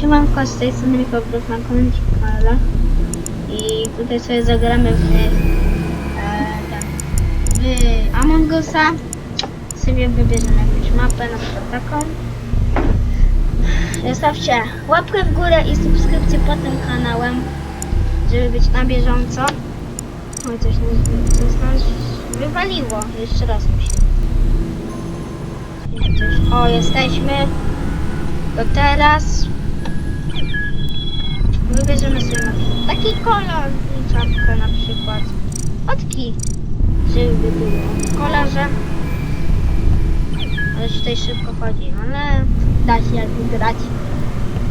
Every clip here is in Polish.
Się mam z tej strony Michał Bruk na kolejnym kanale. I tutaj sobie zagramy w, e, ten, w Among Usa. Sobie wybierzemy jakąś mapę, na przykład taką. Zostawcie łapkę w górę i subskrypcję pod tym kanałem żeby być na bieżąco. Oj, coś nas, wywaliło, jeszcze raz Coś- o, jesteśmy to teraz wybierzemy sobie taki kolor i czapkę na przykład. Fotki, żeby było w kolorze. Ale tutaj szybko chodzi, ale da się jak wygrać.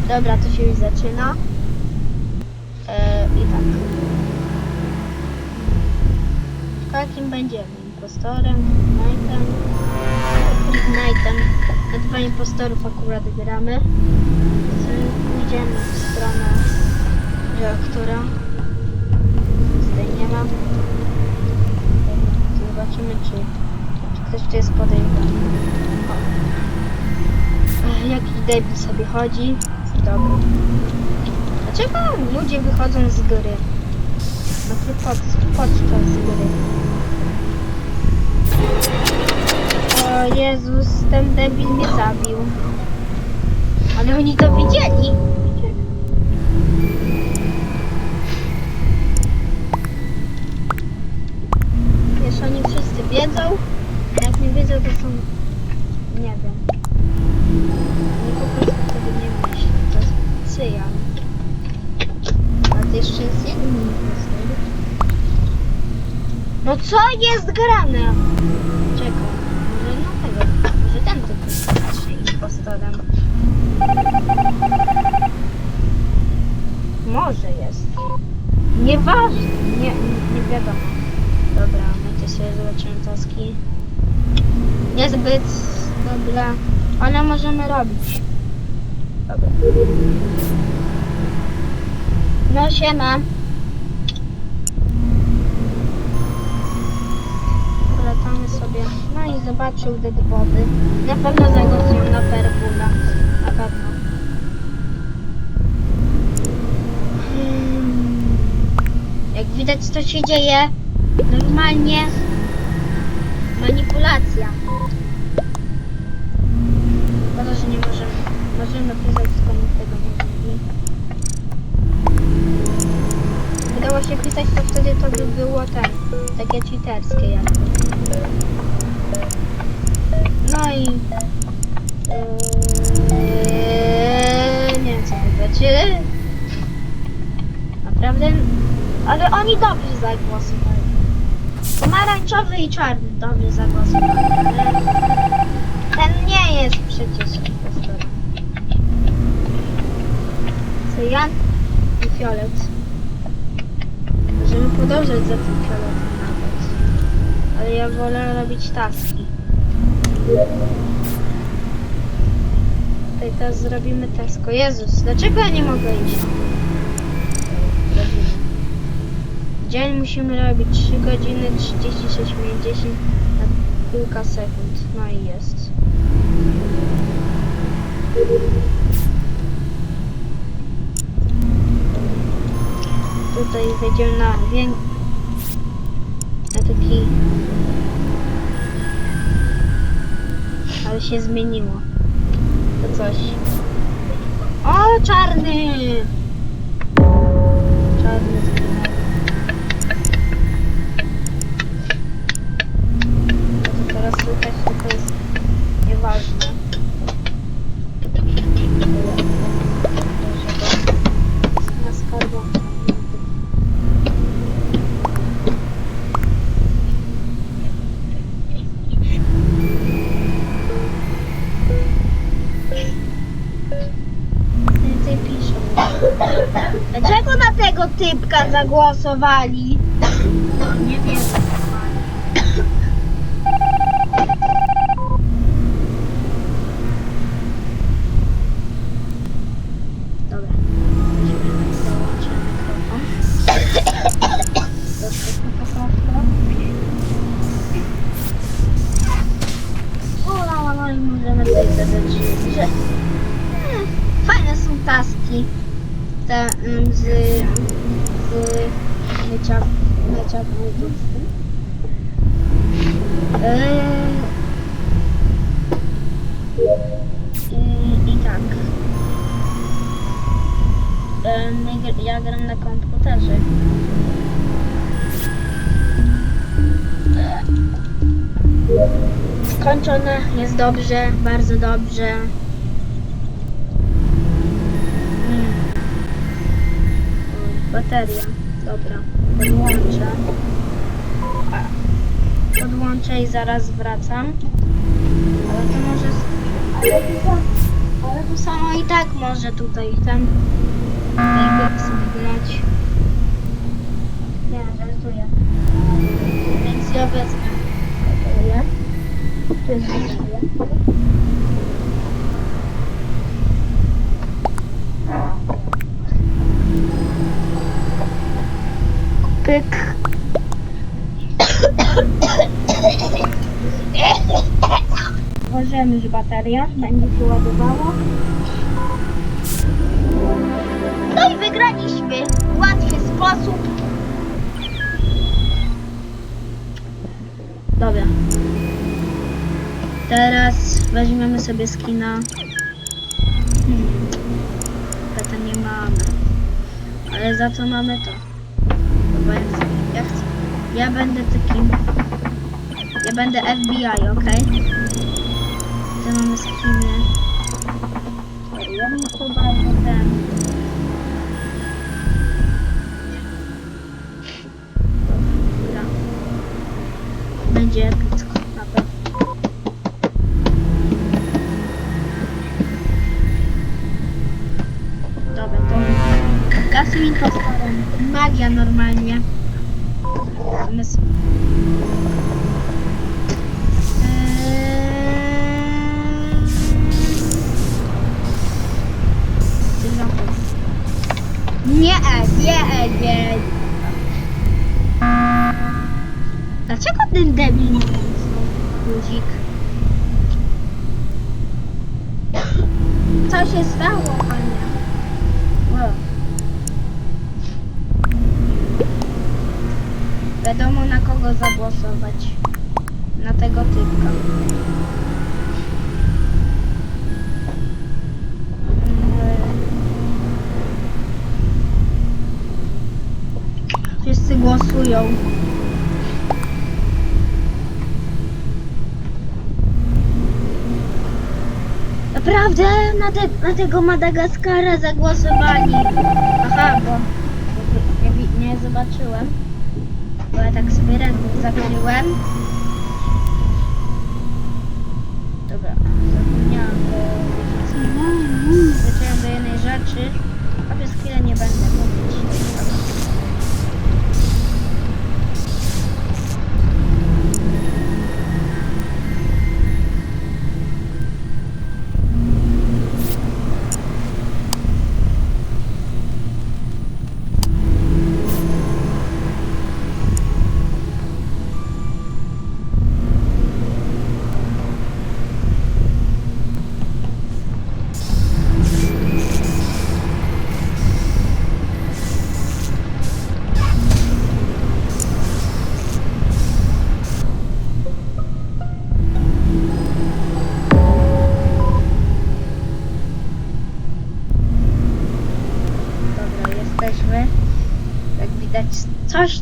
Dobra, to się już zaczyna. E, I tak. Jakim będziemy? Impostorem, Knightem. Knightem. Na dwa impostorów akurat gramy. Idziemy w stronę reaktora. Tutaj nie ma. Zobaczymy, czy, czy ktoś tu jest podejrzany. Jaki debil sobie chodzi. Dobra. Dlaczego ludzie wychodzą z gry? Znaczy pod, podczas gry. Jezus, ten debil mnie zabił. Ale oni to widzieli. Wiesz, oni wszyscy wiedzą. a Jak nie wiedzą, to są... Nie wiem. Oni po prostu wtedy nie myśli. To jest cyjan. A to jeszcze jest impostor. No co jest grane? Czekaj. Może jest. Nieważne. Nie, nie wiadomo. Dobra, my to sobie zobaczymy taski. Niezbyt dobra, ale możemy robić. Dobra. No siema. Polecamy sobie. No i zobaczył deadbody. Na pewno zagłosują na Perpula. Jak widać co się dzieje, normalnie manipulacja. Szkoda, że nie możemy. Możemy napisać, tylko nikt tego nie. Udało się pisać, to wtedy to by było takie cheaterskie jakby. No i... Yy, nie wiem co Naprawdę? Ale oni dobrze zagłosowali. Pomarańczowy i czarny dobrze zagłosowali, ale ten nie jest przecież impostorem. Cyjan i fiolet. Możemy podążać za tym fioletem nawet. Ale ja wolę robić taski. Tutaj teraz zrobimy tasko. Jezus, dlaczego ja nie mogę iść? Robimy. Dzień musimy robić 3 godziny 36 minut 10 na kilka sekund. No i jest. Tutaj wejdziemy na wię... na taki... Ale się zmieniło. Coś. O, czarny! Czarny typka zagłosowali? Nie wiem. Ja gram na komputerze. Skończone, jest dobrze, bardzo dobrze. Mm. O, Bateria, dobra, podłączę. Podłączę i zaraz wracam. Ale to może. Ale to, ale to samo i tak może tutaj ten. Jakby sygnać. Nie, żartuję. Więc ja wezmę. bateria. Pyk. Włożymy już baterię, będzie się ładowało. No i wygraliśmy w łatwy sposób. Dobra. Teraz weźmiemy sobie skina. Hmm. Nie mamy. Ale za co mamy to? Chyba ja chcę. Ja, chcę. ja będę takim. Ja będę FBI, ok? Gdzie mamy skiny? Ja bym chyba Będzie epicko, na. Dobra, to to magia normalnie. Zmysł. Nie, nie, nie. Dlaczego ten debil nie guzik? Co się stało, Ania? Wiadomo na kogo zagłosować. Na tego typka. Wszyscy głosują. Naprawdę? Na, te, na tego Madagaskara zagłosowali. Aha, bo nie, nie, zobaczyłem. Bo ja tak sobie rękę zakryłem. Dobra, zapomniałam, bo zacząłem do jednej rzeczy, a przez chwilę nie będę mówić.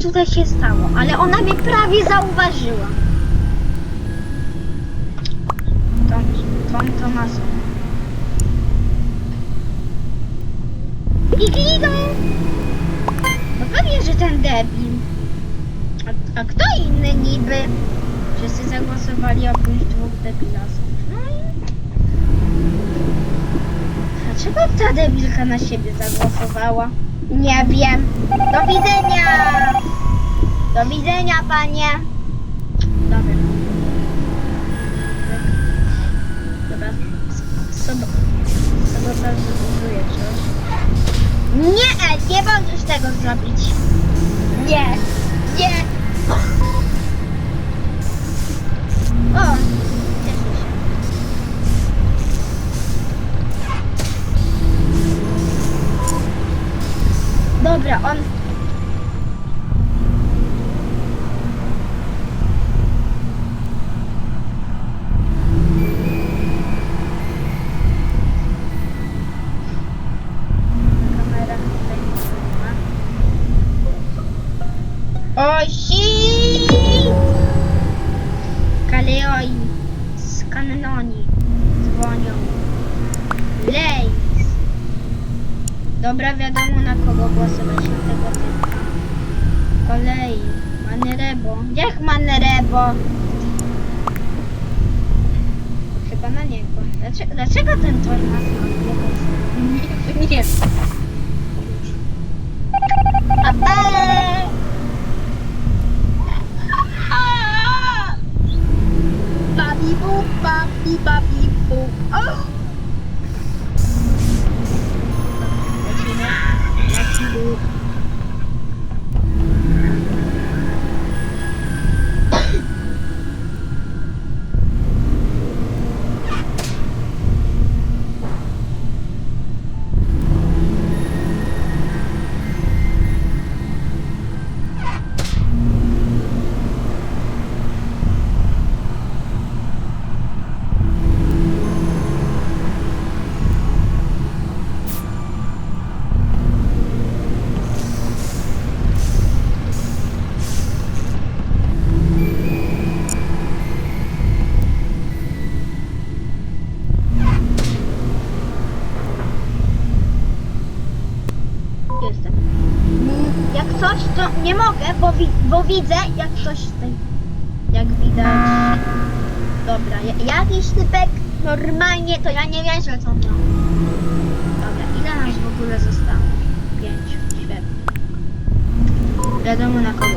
Tutaj się stało, ale ona mnie prawie zauważyła. Tom, Tom Tomasu. I glidą! No pewnie, że ten debil. A, a kto inny niby? Wszyscy zagłosowali oprócz dwóch debilasów. No i... Dlaczego ta debilka na siebie zagłosowała? Nie wiem. Do widzenia! Do widzenia, panie! Dobra. Dobra. Sobo... Sabotaż buduje coś. Nie, nie możesz tego zrobić. Nie, nie. O, on... Kamera tutaj nie ma. O, shit! Kaleoi z Dobra, wiadomo na kogo głosować na tego typa. Z kolei Manerebo. Jak Manerebo? Chyba na niego. Dlaczego, dlaczego ten tor ma Nie, nie wiem. Bo, wi- bo widzę, jak coś tutaj. Jak widać. Dobra, ja- jakiś typek normalnie, to ja nie wierzę, co on miał. Dobra, ile nas w ogóle zostało? Pięć, świetnie. Wiadomo na kogo